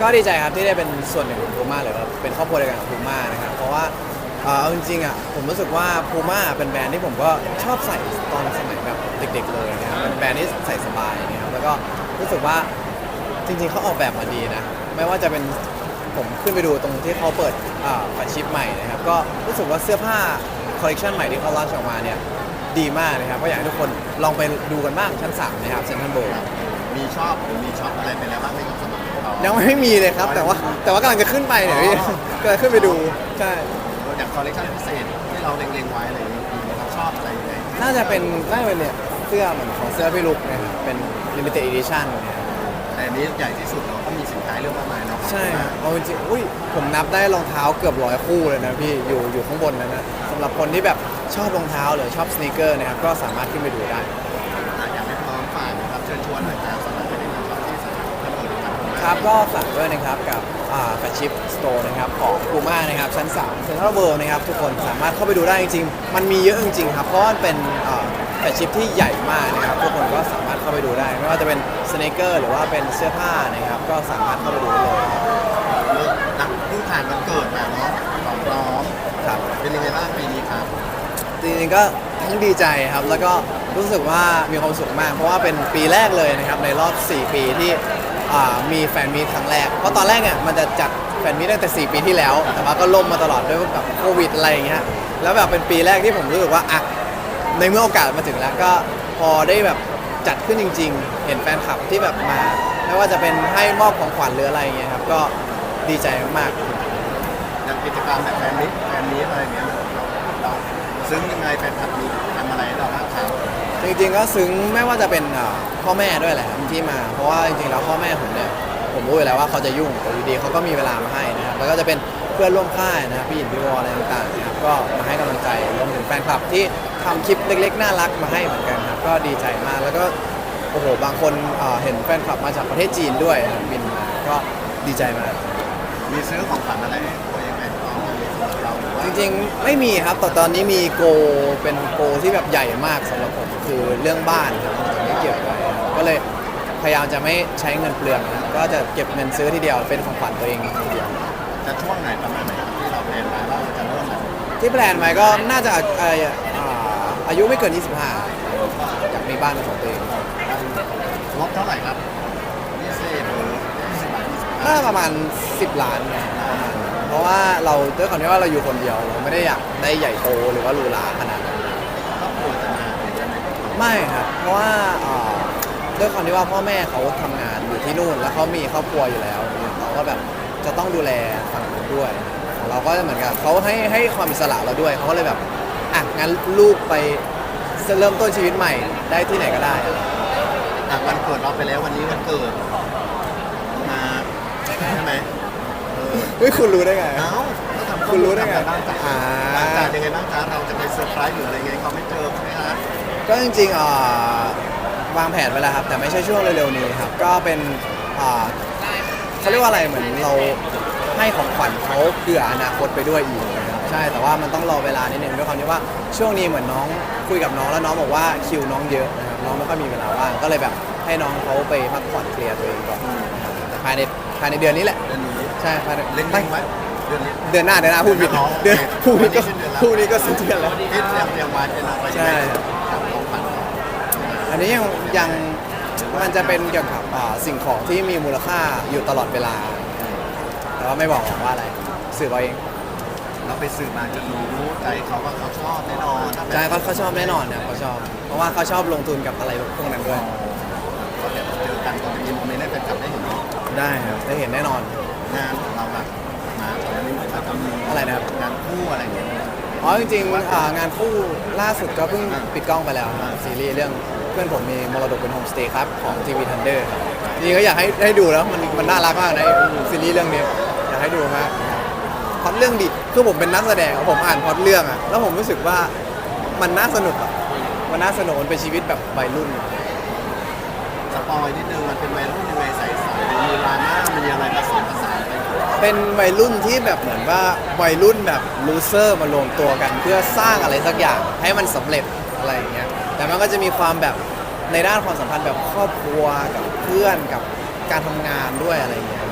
ก็ดีใจครับที่ได้เป็นส่วนหนึ่งของพูม่าหรือว่าเป็นครอบครัวเดียวกันกับพูม่านะครับเพราะว่าเอ่อเอาจริงๆอะผมรู้สึกว่าพูม่าเป็นแบรนด์ที่ผมก็ชอบใส่ตอนสมัยแบบเด็ก ๆ เลยนะครับเป็นแบรนด์ที่ใส่สบายนะครับแล้วก็รู้สึกว่าจริงๆเขาออกแบบมาดีนะไม่ว่าจะเป็นผมขึ้นไปดูตรงที่เขาเปิดอ่าแฟลชชิปใหม่นะครับก็รู้สึกว่าเสื้อผ้าคอลเลคชันใหม่ที่เขาลอนช์ออกมาเนี่ยดีมากนะครับก็อยากให้ทุกคนลองไปดูกันบ้างชั้นสามนะครับเซ็นทรัลเวิลด์มีชอบหรือมีช็อปอะไรไปแล้วบ้างไหมครับสำหรับเรา ยังไม่มีเลยครับ แต่ว่าแต่ว่ากำลังจะขึ้นไปเนี่ยพี่กำลังขึ้นไปดูใช่อย่างคอลเลคชันพิเศษที่เราเล็งๆไว้อะไรอย่างเงี้ยมีไหมครับชอบอะไรยังไงน่าจะเป็นน่าจะเป็นเนี่ยเสื้อเหมือนของเสื้อพี่ลุกนะครับเป็น limited edition นะครับแต่อันนี้ใหญ่ที่สุดเราก็มีสินค้าเรื่องมากมายเนาะใช่ครับเอาจริงๆอุ้ยผมนับได้รองเท้าเกือบร้อยคู่เลยนะพี่อยู่อยู่ข้างบนนะนะสำหรับคนที่แบบชอบรองเท้าหรือชอบสเนคเกอร์นะครับก็สามารถขึ้นไปดูได้อะอยากให้พร้อมฝากนะครับเชิญชวนหน่อยครับ ครับครับก็ฝากด้วยนะครับกับแฟชชิปสโตร์นะครับของ Puma นะครับชั้น3 Central World นะครับทุกคนสามารถเข้าไปดูได้จริงๆ มันมีเยอะจริงๆครับเพราะว่ามันเป็นแฟชชิปที่ใหญ่มากนะครับทุกคนก็สามารถเข้าไปดูได้ ไม่ว่าจะเป็นสเนคเกอร์หรือว่าเป็นเสื้อผ้านะครับก็สามารถเข้าไปดูได้เลยเลิกอะเพิ่งผ่านวันเกิดมาเนาะของพร้อมครับเป็นยังไงบ้างปีนี้ครับจริงๆก็ทั้งดีใจครับแล้วก็รู้สึกว่ามีความสุขมาก เพราะว่าเป็นปีแรกเลยนะครับในรอบ 4 ปีที่ อ่ามีแฟนมีตครั้งแรก เพราะตอนแรกเนี่ยมันจะจัดแฟนมีตตั้งแต่ 4 ปีที่แล้ว แต่ว่าก็ล่มมาตลอดด้วยแบบโควิดอะไรอย่างเงี้ย แล้วแบบเป็นปีแรกที่ผมรู้สึกว่าอะในเมื่อโอกาสมาถึงแล้วก็พอได้แบบจัดขึ้นจริง ๆ เห็นแฟนคลับที่แบบมา ไม่ว่าจะเป็นให้มอบของขวัญหรืออะไรอย่างเงี้ยครับ ก็ดีใจมากๆอย่างกิจกรรมแบบแฟนมิตแฟนมิตอะไรอย่างเงี้ยเราเราซึ้งยังไงแฟนคลับมีทำอะไรให้เราบ้างครับจริงๆ ก็ซึ้งไม่ว่าจะเป็นอ่า พ่อแม่ด้วยแหละครับที่มา เพราะว่าจริงๆแล้วพ่อแม่ผมเนี่ยผมรู้อยู่แล้วว่าเขาจะยุ่งแต่อยู่ดีเขาก็มีเวลามาให้นะครับแล้วก็จะเป็นเพื่อนร่วมค่ายนะครับพี่หยินพี่วออะไรต่างๆนะครับก็มาให้กำลังใจรวมถึงแฟนคลับที่ทำคลิปเล็ก ๆ น่ารักมาให้เหมือนกันครับก็ดีใจมากแล้วก็โอ้โหบางคนอ่าเห็นแฟนคลับมาจากประเทศจีนด้วยนะครับบินมาก็ดีใจมาก มีซื้อของขวัญอะไรให้ตัวยังไงพร้อมกันสำหรับเราหรือว่าจริงๆ ไม่มีครับ แต่ตอนนี้มีโกเป็นโกที่แบบใหญ่มากสำหรับผม คือเรื่องบ้านครับผมไม่เก็บไว้ครับ ก็เลยพยายามจะไม่ใช้เงินเปลืองนะครับก็จะเก็บเงินซื้อทีเดียวเป็นของขวัญตัวเองทีเดียว จะช่วงไหนประมาณไหนครับที่เราแพลนไว้ว่าเราจะเริ่มแบบที่แพลนไว้ก็น่าจะเอ่ออ่าอายุไม่เกิน 25อยากมีบ้านเป็นของตัวเองงบเท่าไหร่ครับยี่สิบหรือยี่สิบบาทยี่สิบน่าประมาณ 10 ล้านนะประมาณนั้นเพราะว่าเราด้วยความที่ว่าเราอยู่คนเดียวเราไม่ได้อยากได้ใหญ่โตหรือว่าหรูหราขนาดนั้นครอบครัวจะมาหรือจะไหนไม่ครับเพราะว่าเอ่อ ด้วยความที่ว่าพ่อแม่เขาทำงานอยู่ที่นู่น แล้วเขามีครอบครัวอยู่แล้วเนี่ยเขาก็แบบจะต้องดูแลฝั่งนู้นด้วยของเราก็จะเหมือนกับเขาให้ให้ความอิสระเราด้วยเขาก็เลยแบบอะงั้นลูกไปเริ่มต้นชีวิตใหม่ได้ที่ไหนก็ได้อะไรอย่างเงี้ยอะวันเกิดเราไปแล้ววันนี้วันเกิดมาใช่ไหมเออเฮ้ยคุณรู้ได้ไง เอ้าก็ทำคุณรู้ได้ไงทำกันบ้างจ้ะอ่าหลังจากยังไงบ้างคะเราจะไปเซอร์ไพรส์หรืออะไรไงเขาไม่เจอใช่ไหมคะก็จริงๆเอ่อ วางแผนไว้แล้วครับ แต่ไม่ใช่ช่วงเร็วๆนี้ครับ ก็เป็นเอ่อเขาเรียกว่าอะไรเหมือนเราให้ของขวัญเขาเผื่ออนาคตไปด้วยอีกนะครับใช่แต่ว่ามันต้องรอเวลานิดนึงด้วยความที่ว่าช่วงนี้เหมือนน้องคุยกับน้องแล้วน้องบอกว่าคิวน้องเยอะนะครับน้องไม่ค่อยมีเวลาว่างก็เลยแบบให้น้องเขาไปพักผ่อนเคลียร์ตัวเองก่อนนะครับแต่ภายในภายในเดือนนี้แหละ เดือนนี้ใช่ภายในเล็งๆไว้เดือนนี้ เดือนหน้าเดือนหน้าพูดผิดอ๋อเดือนโอเคพูดนี้ก็วันนี้สิ้นเดือนแล้วพูดนี้ก็สิ้นเดือนแล้วเอ๊ะเตรียมเตรียมไว้เป็นอะไรใช่ครับของขวัญอั นนี้ยังยังมันจะเป็นเกี่ยวกับอ่าสิ่งของที่มีมูลค่าอยู่ตลอดเวลา แต่ว่าไม่บอกหรอกว่าอะไรสื่อเอาเองเราไปสืบมาจะรู้ใจเขาว่าเขาชอบแน่นอนถ้าแบบใช่เขาเขาชอบแน่นอนเนี่ยเขาชอบ เพราะว่าเขาชอบลงทุนกับอะไรพวกนั้นด้วยก็เดี๋ยวเจอกันก็จะมีโมเมนต์ให้แฟนคลับได้เห็นเนาะได้ครับได้เห็นแน่นอน งานของเราแบบมาตอนนี้เหมือนจะมีอะไรนะครับ งานคู่อะไรอย่างเงี้ย อ๋อจริงๆอ่างานคู่ล่าสุดก็เพิ่งปิดกล้องไปแล้วครับซีรีส์เรื่องเพื่อนผมมีมรดกเป็นโฮมสเตย์ครับของทีวีทันเดอร์จริงๆก็อยากให้ให้ดูแล้วมันมันน่ารักมากนะไอ้ซีรีส์เรื่องนี้อยากให้ดูมากพล็อตเรื่องดีคือผมเป็นนักแสดงผมอ่านพล็อตเรื่องอะแล้วผมรู้สึกว่ามันน่าสนุกอะมันน่าสนุกมันเป็นชีวิตแบบวัยรุ่นสปอยนิดนึงมันเป็นวัยรุ่นยังไงใสๆมีดราม่ามีอะไรผสมผสานไปเป็นวัยรุ่นที่แบบเหมือนว่าวัยรุ่นแบบลูเซอร์มารวมตัวกัน เพื่อสร้างอะไรสักอย่างให้มันสำเร็จอะไรอย่างเงี้ย แต่มันก็จะมีความแบบในด้านความสัมพันธ์แบบครอบครัวกับเพื่อนกับการทำงานด้วยอะไรอย่างเงี้ย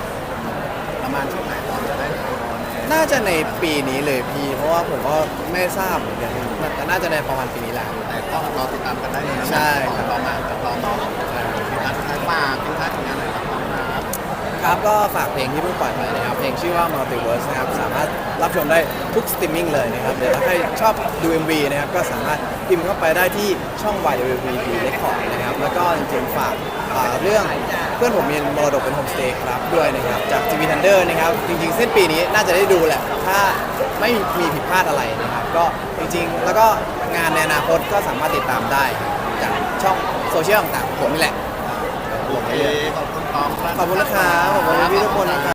ประมาณช่วงไหนตอนจะได้ตัวเนี่ยน่าจะในปีนี้เลยพี่ เพราะว่าผมก็ไม่ทราบเหมือนกันแต่น่าจะในประมาณปีนี้แหละ แต่ต้องรอติดตามกันได้เลยนะใช่ ของต่อมากับต่อน้องมีการสุดท้ายฝากทิ้งท้ายถึงงานไหนครับน้องครับ ครับก็ฝากเพลงที่เพิ่งปล่อยไปนะครับ เพลงชื่อว่า Multiverse นะครับ สามารถรับชมได้ทุกสตรีมมิ่งเลยนะครับเดี๋ยวถ้าใครชอบดู MV นะครับ ก็สามารถพิมพ์เข้าไปได้ที่ช่อง YWVD Record นะครับ แล้วก็จริงๆฝากอ่าเรื่องเพื่อนผมมียนมรดกเป็นโฮมสเตย์ครับด้วยนะครับ จาก TV Thunder นะครับ จริงๆเส้นปีนี้น่าจะได้ดูแหละ ถ้าไม่มีผิดพลาดอะไรนะครับ ก็จริงๆ แล้วก็งานในอนาคตก็สามารถติดตามได้จากช่องโซเชียลต่างๆผมนี่แหละ โอเคขอบคุณตองครับขอบคุณนะครับขอบคุณพี่ๆทุกคนนะครับ